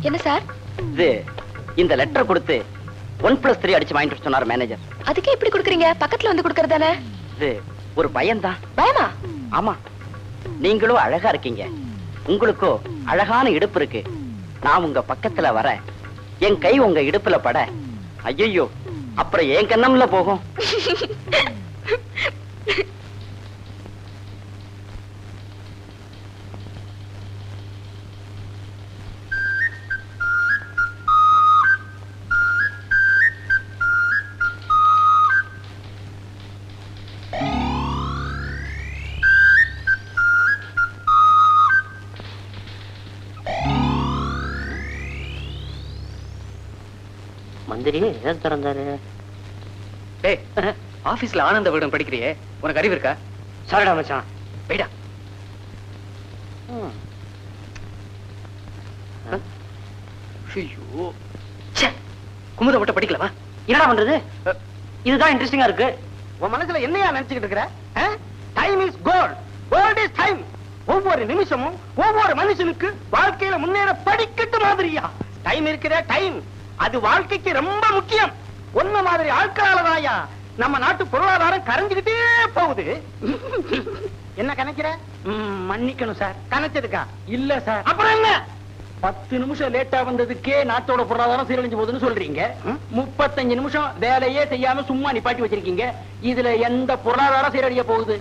என்ன சார்? இது இந்த லெட்டர் கொடுத்து ஒன் பிளஸ் த்ரீ அடிச்சு வாங்கிட்டு சொன்னார் மேனேஜர் அதுக்கே இப்படி குடுக்குறீங்க? பக்கத்துல வந்து குடுக்கறதானே? இது ஒரு பயம்தான். பயமா? ஆமா. நீங்களும் அழகா இருக்கீங்க. உங்களுக்கோ அழகான இடுப்பு இருக்கு. நான் உங்க பக்கத்துல வர என் கை உங்க இடுப்புல பட. ஐயோ அப்புறம் என் கண்ணம்ல போகும். மந்திரி எதை திறந்தாரு? டேய் ஆபீஸ்ல ஆனந்த விகடன் படிக்கிறியே? உனக்கு அறிவு இருக்கா? சாரிடா மச்சான். போயிடா ஐயோ. குமுத மட்டும் படிக்கலவா? என்னடா பண்றது? இதுதான் இன்ட்ரெஸ்டிங்கா இருக்கு. உன் மனசுல என்னையா நினைச்சுக்கிட்டு இருக்கிற? Time is gold gold is time ஒவ்வொரு நிமிஷமும் ஒவ்வொரு மனுஷனுக்கு வாழ்க்கையில முன்னேற படிக்கட்டு மாதிரியா? டைம் இருக்கிற டைம் அது வாழ்க்கைக்கு ரொம்ப முக்கியம். ஒன்ன மாதிரி ஆட்களாலதாயா நம்ம நாட்டு பொருளாதாரம் கரைஞ்சுக்கிட்டே போகுது. என்ன கணக்கிற? மன்னிக்கணும் சார். கணச்சதுக்கா இல்ல சார். அப்புறம் என்ன? பத்து நிமிஷம் லேட்டா வந்ததுக்கே நாட்டோட பொருளாதாரம் சீரழிஞ்சு போகுதுன்னு சொல்றீங்க? முப்பத்தஞ்சு நிமிஷம் வேலையே செய்யாம சும்மா நிப்பாட்டி வச்சிருக்கீங்க. இதுல எந்த பொருளாதாரம் சீரழிய போகுது?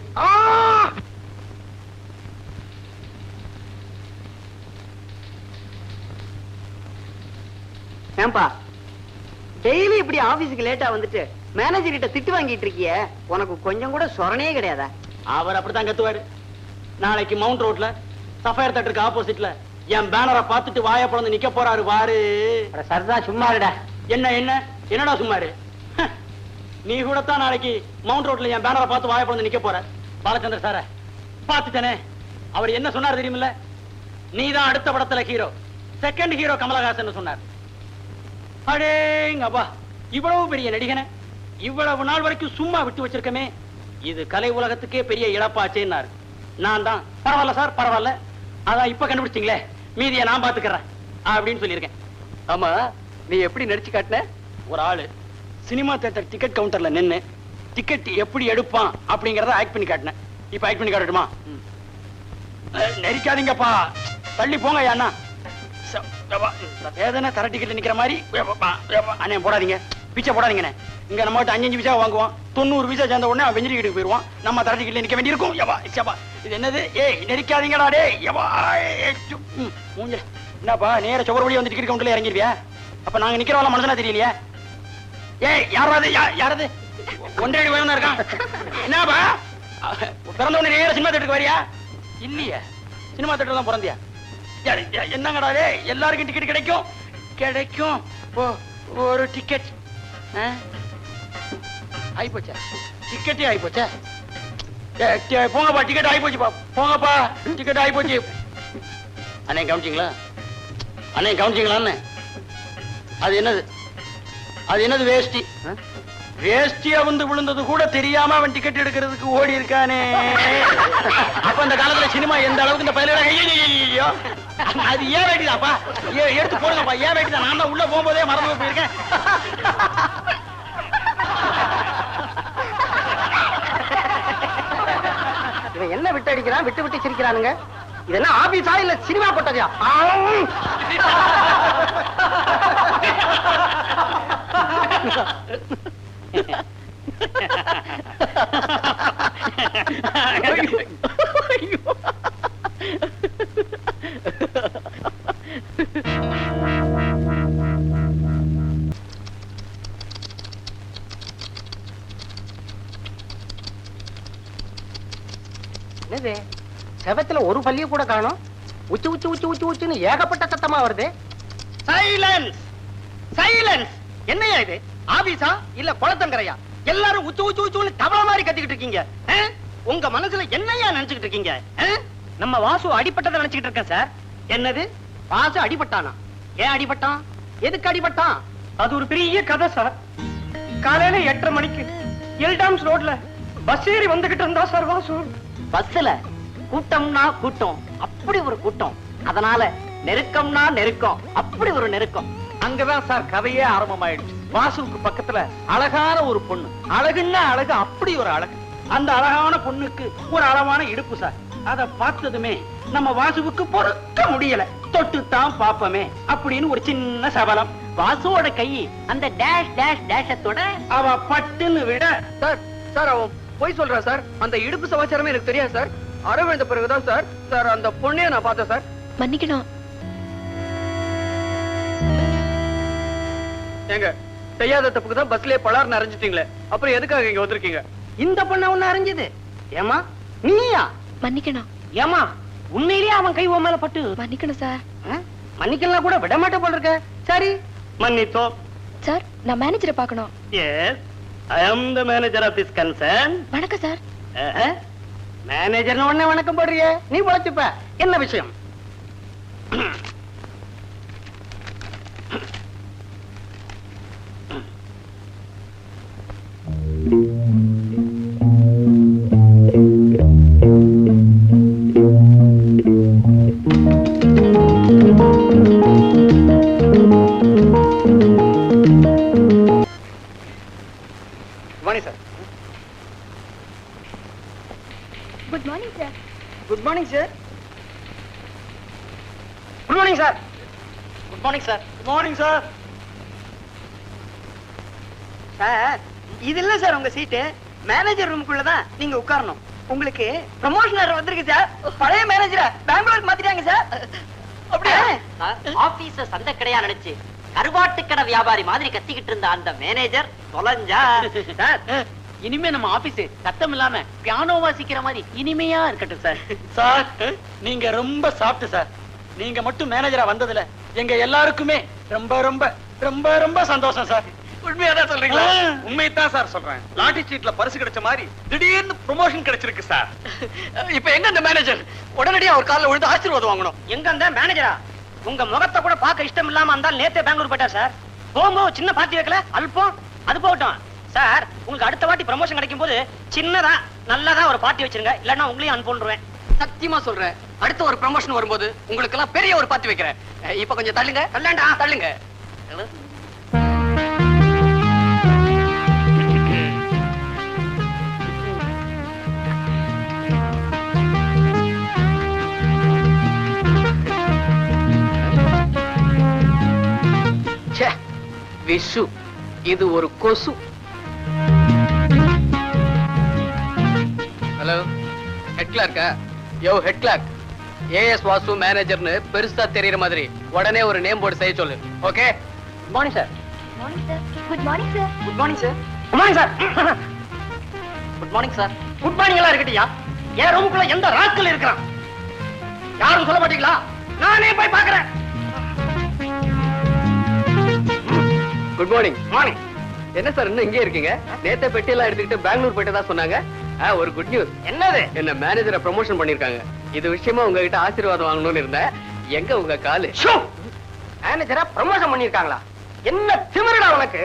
ஏன்பா? டெய்லி இப்படி ஆபீஸுக்கு லேட்டா வந்துட்டு மேனேஜர் கிட்ட திட்டு வாங்கிட்டு இருக்கிய? உனக்கு கொஞ்சம் கூட சொரணே கிடையாதா? அவர் அப்படித்தான் கத்துவாரு. நாளைக்கு மவுண்ட் ரோட்ல சஃபயர் தட்டுக்கு ஆப்போசிட்ல என் பேனரை பார்த்துட்டு வாய பிறந்து நிக்க போறாரு பாரு. சரதா சும்மா இருடா. என்ன என்ன? என்னடா சும்மாரு நீ கூட தான் நாளைக்கு மவுண்ட் ரோட்ல என் பேனரை பார்த்து வாய பிறந்து நிக்க போற. பாலச்சந்திர சார பார்த்துட்டனே. அவர் என்ன சொன்னார் தெரியுமில்ல? நீ தான் அடுத்த படத்துல ஹீரோ செகண்ட் ஹீரோ கமலஹாசன் சொன்னார். அடேங்கப்பா இவ்வளவு பெரிய நடிகனை இவ்வளவு நாள் வரைக்கும் சும்மா விட்டு வச்சிருக்கமே. இது கலை உலகத்துக்கே பெரிய இழப்பாச்சேன்னாரு. நான் தான். பரவாயில்ல சார் பரவாயில்ல. அதான் இப்ப கண்டுபிடிச்சிங்களே. மீதியை நான் பாத்துக்கிறேன் அப்படின்னு சொல்லியிருக்கேன். ஆமா நீ எப்படி நடிச்சு காட்டின? ஒரு ஆளு சினிமா தேட்டர் டிக்கெட் கவுண்டர்ல நின்னு டிக்கெட் எப்படி எடுப்பான் அப்படிங்கறத ஆக்ட் பண்ணி காட்டினேன் இப்ப ஆக்ட் பண்ணி காட்டட்டுமா? நெரிக்காதீங்கப்பா. தள்ளி போங்க அண்ணா வேதனை தரட்டிக்கிட்டு நிக்கிற மாதிரி. எப்பா, அண்ணே போடாதீங்க. பிச்சை போடாதீங்கண்ணே. இங்க நம்ம கிட்ட அஞ்சு பிச்சா விசா வாங்குவோம். தொண்ணூறு விசா சேர்ந்த உடனே அவன் வெஞ்சிரி வீட்டுக்கு போயிருவான். நம்ம தரட்டிக்கிட்டு டிக்கெட்ல நிக்க வேண்டியிருக்கும். எப்பா எப்பா இது என்னது? ஏய் நெரிக்காதீங்கடா டே யவா மூஞ்சல். என்னப்பா நேர சுவர் வழி வந்து இருக்க உண்டுல இறங்கிருவியா? அப்ப நாங்க நிக்கிறவங்க மனசுனா தெரியலையா? ஏய் யாராவது யாராவது ஒன்றரை அடி இருக்கான். என்னப்பா? பிறந்த உடனே நேர சினிமா தேட்டருக்கு வரியா? இல்லையே. சினிமா தேட்டர் தான் பிறந்தியா? என்னங்கடாலே எல்லாருக்கும் டிக்கெட் கிடைக்கும். கிடைக்கும். ஒரு டிக்கெட் ஆயிப்போச்சா? டிக்கெட்டே ஆயிப்போச்சா? ஏ, போங்கப்பா டிக்கெட் ஆயிப்போச்சுப்பா போங்கப்பா டிக்கெட் ஆயிப்போச்சு. அண்ணே கவனிச்சிங்களா? அண்ணே கவனிச்சிங்களா அண்ணே அது என்னது? அது என்னது வேஷ்டி வேஷ்டியா வந்து விழுந்தது கூட தெரியாம அவன் டிக்கெட் எடுக்கிறதுக்கு ஓடி இருக்கானே. அப்ப அந்த காலத்துல சினிமா எந்த அளவுக்கு இந்த பயில ஐயோ அது ஏன் வேட்டிதாப்பா ஏ எடுத்து போடுங்கப்பா. ஏன் வேட்டிதான் நான் தான் உள்ள போகும்போதே மறந்து போயிருக்கேன். இவன் என்ன விட்டு அடிக்கிறான்? விட்டு விட்டு சிரிக்கிறானுங்க. இதெல்லாம் ஆபீஸா இல்ல சினிமா போட்டதா என்னது? செவத்துல ஒரு பள்ளிய கூட காணும். உச்சு உச்சு உச்சு உச்சு உச்சுன்னு ஏகப்பட்ட சத்தமா வருது. சைலன்ஸ் சைலன்ஸ் என்னையா இது? ஆபீஸா? இல்ல குளத்தங்கரையா? எல்லாரும் உச்சு உச்சு உச்சுன்னு தவள மாதிரி கத்திக்கிட்டு இருக்கீங்க. உங்க மனசுல என்னையா நினைச்சுக்கிட்டு இருக்கீங்க? நம்ம வாசு அடிபட்டதை நினைச்சுக்கிட்டு இருக்கேன் சார். என்னது? வாசு அடிபட்டானா? ஏன் அடிபட்டான்? எதுக்கு அடிபட்டான்? அது ஒரு பெரிய கதை சார். காலையில எட்டரை மணிக்கு எல்டாம்ஸ் ரோட்ல பஸ் ஏறி வந்துகிட்டு இருந்தா சார் வாசு. பஸ்ல கூட்டம்னா கூட்டம். அப்படி ஒரு கூட்டம். அதனால நெருக்கம்னா நெருக்கம். அப்படி ஒரு நெருக்கம். அங்கதான் சார் கதையே ஆரம்பமாயிடுச்சு. வாசுவுக்கு பக்கத்துல அழகான ஒரு பொண்ணு. அழகுன்னா அழகு அப்படி ஒரு அழகு. அந்த அழகான பொண்ணுக்கு ஒரு அளவான இடுப்பு சார். அத பார்த்ததுமே நம்ம வாசுவுக்கு பொறுக்க முடியல. தொட்டு தான் பாப்பமே அப்படின்னு ஒரு சின்ன சபலம். வாசுவோட கை அந்த டேஷ் டேஷ் டேஷத்தோட அவ பட்டுன்னு விட சார் சார் அவன் போய் சொல்றான் சார். அந்த இடுப்பு சமாச்சாரமே எனக்கு தெரியாது சார். அரவிழ்ந்த பிறகுதான் சார். சார் அந்த பொண்ணையே நான் பார்த்தேன் சார். மன்னிக்கணும் ஏங்க செய்யாத தப்புக்கு தான் பஸ்லயே பலார் நிறைஞ்சிட்டீங்களே அப்புறம் எதுக்காக இங்க வந்திருக்கீங்க? இந்த பொண்ண ஒண்ணு அறிஞ்சது ஏமா நீயா? மன்னிக்கணும். ஏமா உண்மையிலேயே அவன் கை உன் மேல பட்டு. மன்னிக்கணும் சார்? மன்னிக்கலாம் கூட விட மாட்டே போல இருக்க. சரி மன்னித்தோம். சார் நான் மேனேஜரை பார்க்கணும். Yes I am the manager of this concern வணக்கம் சார். மேனேஜர் உடனே வணக்கம் போடுறிய. நீ பொழைச்சுப்ப என்ன விஷயம்? Vani sir good morning sir good morning sir good morning sir good morning sir good morning sir sir இது இல்ல சார் உங்க சீட்டு மேனேஜர் ரூமுக்குள்ள தான் நீங்க உட்காரணும். உங்களுக்கு ப்ரமோஷன் வந்திருக்கு சார் பழைய மேனேஜரை பெங்களூருக்கு மாத்திட்டாங்க சார் அப்படியே? ஆபீஸ சந்தை கடையா நினைச்சு கருவாட்டு கடை வியாபாரி மாதிரி கத்திக்கிட்டு இருந்த அந்த மேனேஜர் தொலைஞ்சா? சார் இனிமே நம்ம ஆபீஸ் சத்தம் இல்லாம பியானோ வாசிக்கிற மாதிரி இனிமையா இருக்கட்டும் சார் சார் நீங்க ரொம்ப சாப்பிட்டு சார் நீங்க மட்டும் மேனேஜரா வந்ததுல எங்க எல்லாருக்குமே ரொம்ப ரொம்ப ரொம்ப ரொம்ப சந்தோஷம் சார் உண்மையாதான் சொல்றீங்களா. உண்மையத்தான் சார் சொல்றேன். லாட்டி சீட்ல பரிசு கிடைச்ச மாதிரி திடீர்னு ப்ரொமோஷன் கிடைச்சிருக்கு சார். இப்ப எங்க அந்த மேனேஜர் உடனடியா அவர் கால்ல விழுந்து ஆசீர்வாதம் வாங்கணும். எங்க அந்த மேனேஜரா உங்க முகத்தை கூட பார்க்க இஷ்டம் இல்லாம இருந்தால் நேத்தே பெங்களூர் போயிட்டார் சார். போகும்போது சின்ன பார்ட்டி வைக்கல? அல்பம். அது போகட்டும். சார் உங்களுக்கு அடுத்த வாட்டி ப்ரமோஷன் கிடைக்கும் போது சின்னதா நல்லதா ஒரு பார்ட்டி வச்சிருங்க. இல்லன்னா உங்களையும் அனுப்பிடுவேன் சத்தியமா சொல்றேன். அடுத்த ஒரு ப்ரமோஷன் வரும்போது உங்களுக்கு எல்லாம் பெரிய ஒரு பாத்தி வைக்கிறேன். இப்ப கொஞ்சம் தள்ளுங்க. தள்ளேன்டா. தள்ளுங்க. விஷு. இது ஒரு கொசு. ஹலோ ஹெட் கிளார்க்கா யோ ஹெட் கிளார்க் ஏஎஸ் வாசு மேனேஜர்னு பெருசா தெரியற மாதிரி உடனே ஒரு நேம் போர்டு செய்ய சொல்லு. Okay good morning sir good morning sir good morning sir good morning sir good morning sir good morning எல்லாம் இருக்கட்டியா? என் ரூமுக்குள்ள எந்த ராஸ்கல் இருக்கிறான்? யாரும் சொல்ல மாட்டீங்களா? நானே போய் பாக்குறேன் குட் மார்னிங் மார்னிங் என்ன சார் இன்னும் இங்கே இருக்கீங்க? நேத்த பெட்டியெல்லாம் எடுத்துக்கிட்டு பெங்களூர் போயிட்டதா சொன்னாங்க. ஆ, ஒரு குட் நியூஸ் என்னது? என்ன மேனேஜரை ப்ரமோஷன் பண்ணிருக்காங்க இது விஷயமா உங்ககிட்ட ஆசீர்வாதம் வாங்கணும்னு இருந்தேன். எங்க உங்க காலு? மேனேஜரா ப்ரமோஷன் பண்ணிருக்காங்களா என்ன திமிருடா உனக்கு?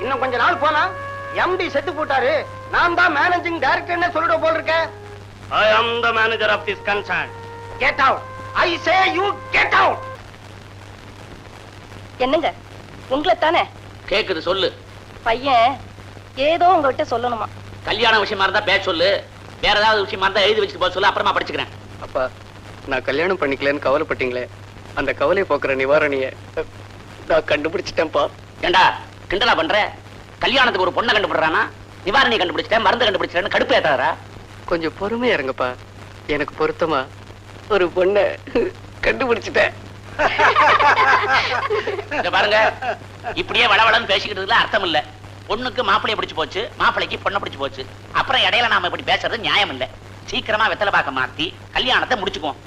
இன்னும் கொஞ்ச நாள் போனா எம்டி செத்து போட்டாரு. நான் தான் மேனேஜிங் டைரக்டர்னு சொல்லிட போல் இருக்க I am the manager of this concern get out I say you get out என்னங்க? உங்களை தானே கேக்குது சொல்லு. பையன் ஏதோ உங்ககிட்ட சொல்லணுமா? கல்யாண விஷயமா இருந்தா பேச சொல்லு. வேற ஏதாவது விஷயமா இருந்தா எழுதி வச்சுட்டு போக சொல்லு அப்புறமா படிச்சுக்கிறேன். அப்பா நான் கல்யாணம் பண்ணிக்கலன்னு கவலைப்பட்டீங்களே. அந்த கவலை போக்குற நிவாரணிய நான் கண்டுபிடிச்சிட்டேன்ப்பா. ஏண்டா கிண்டலா பண்ற? கல்யாணத்துக்கு ஒரு பொண்ணை கண்டுபிடுறானா நிவாரணி கண்டுபிடிச்சிட்டேன் மருந்து கண்டுபிடிச்சிட்டேன்னு கடுப்பு ஏத்தாரா கொஞ்சம் பொறுமையா இருங்கப்பா. எனக்கு பொருத்தமா ஒரு பொண்ணை கண்டுபிடிச்சிட்டேன். இத பாருங்க. இப்படியே வளவளன்னு பேசிக்கிட்டதுல அர்த்தம் இல்ல. பொண்ணுக்கு மாப்பிளைய பிடிச்சு போச்சு மாப்பிளைக்கு பொண்ணை பிடிச்சு போச்சு. அப்புறம் இடையில நாம இப்படி பேசுறது நியாயம் இல்ல. சீக்கிரமா வெத்தலை பாக்க மாத்தி கல்யாணத்தை முடிச்சுக்குவோம்.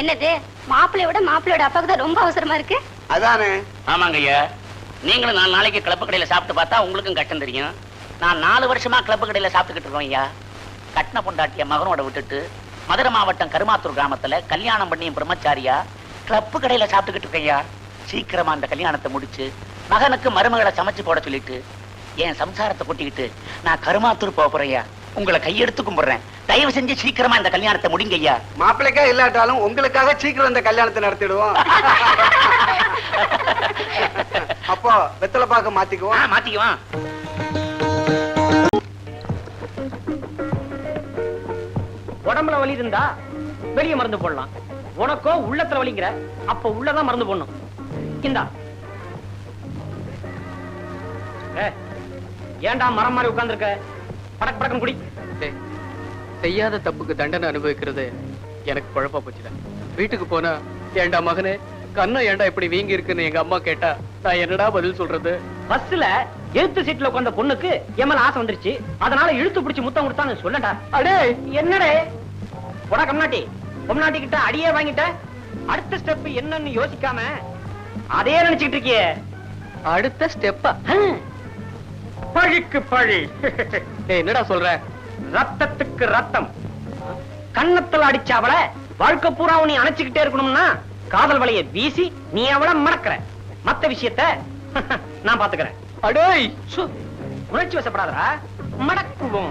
என்னது? மாப்பிள்ளையோட மாப்பிள்ளையோட அப்பாவுக்கு தான் ரொம்ப அவசரமா இருக்கு? அதானே? ஆமாங்க ஐயா. நீங்களும் நாலு நாளைக்கு கிளப்பு கடையில சாப்பிட்டு பார்த்தா உங்களுக்கும் கஷ்டம் தெரியும். நான் நாலு வருஷமா கிளப்பு கடையில சாப்பிட்டுக்கிட்டு இருக்கோம் ஐயா. கட்டின பொண்டாட்டிய மகனோட விட்டுட்டு மதுரை மாவட்டம் கருமாத்தூர் கிராமத்துல கல்யாணம் பண்ணி பிரம்மச்சாரியா? கிளப்பு கடையில சாப்பிட்டுக்கிட்டு இருக்கேன் ஐயா சீக்கிரமா அந்த கல்யாணத்தை முடிச்சு மகனுக்கு மருமகளை சமைச்சு போட சொல்லிட்டு என் சம்சாரத்தை கூட்டிக்கிட்டு நான் கருமாத்தூர் போக போறேன் ஐயா உங்களை கையெடுத்து கும்பிடுறேன். தயவு செஞ்சு சீக்கிரமா இந்த கல்யாணத்தை முடிங்க ஐயா மாப்பிள்ளைக்கா இல்லாட்டாலும் உங்களுக்காக சீக்கிரம் இந்த கல்யாணத்தை நடத்திடுவோம். அப்போ வெத்தலை பாக்க மாத்திக்குவோம். மாத்திக்குவான் உடம்புல வலி இருந்தா வெளிய மருந்து போடலாம். உனக்கோ உள்ளத்துல வலிங்கிற அப்ப உள்ளதான் மருந்து போடணும். இந்தா. ஏ, ஏன்டா மரம் மாதிரி உட்கார்ந்திருக்க? படக் படக்கம் குடி. செய்யாத தப்புக்கு தண்டனை அனுபவிக்கிறது எனக்கு குழப்பா போச்சுடா. வீட்டுக்கு போனா ஏன்டா மகனே கண்ணம் ஏன்டா இப்படி வீங்கி இருக்குன்னு எங்க அம்மா கேட்டா நான் என்னடா பதில் சொல்றது? பஸ்ல எழுத்து சீட்ல உட்கார்ந்த பொண்ணுக்கு எம்எல் ஆசை வந்துருச்சு. அதனால இழுத்து பிடிச்சு முத்தம் கொடுத்தான்னு சொல்லடா. அடே என்னடே? போடா கம்நாட்டி. பொம்நாட்டி கிட்ட அடியே வாங்கிட்ட? அடுத்த ஸ்டெப் என்னன்னு யோசிக்காம அதே நினைச்சுக்கிட்டு இருக்கியே. அடுத்த ஸ்டெப்பா. பழிக்கு பழி. என்னடா சொல்ற? ரத்தத்துக்கு ரத்தம். கன்னத்துல அடிச்ச அவளை வாழ்க்கை பூரா நீ அணைச்சுக்கிட்டே இருக்கணும்னா காதல் வலைய வீசி நீ அவளை மறக்கிற மத்த விஷயத்த நான் பாத்துக்கிறேன். அடேய் உணர்ச்சி வசப்படாதடா. மடக்குவோம்.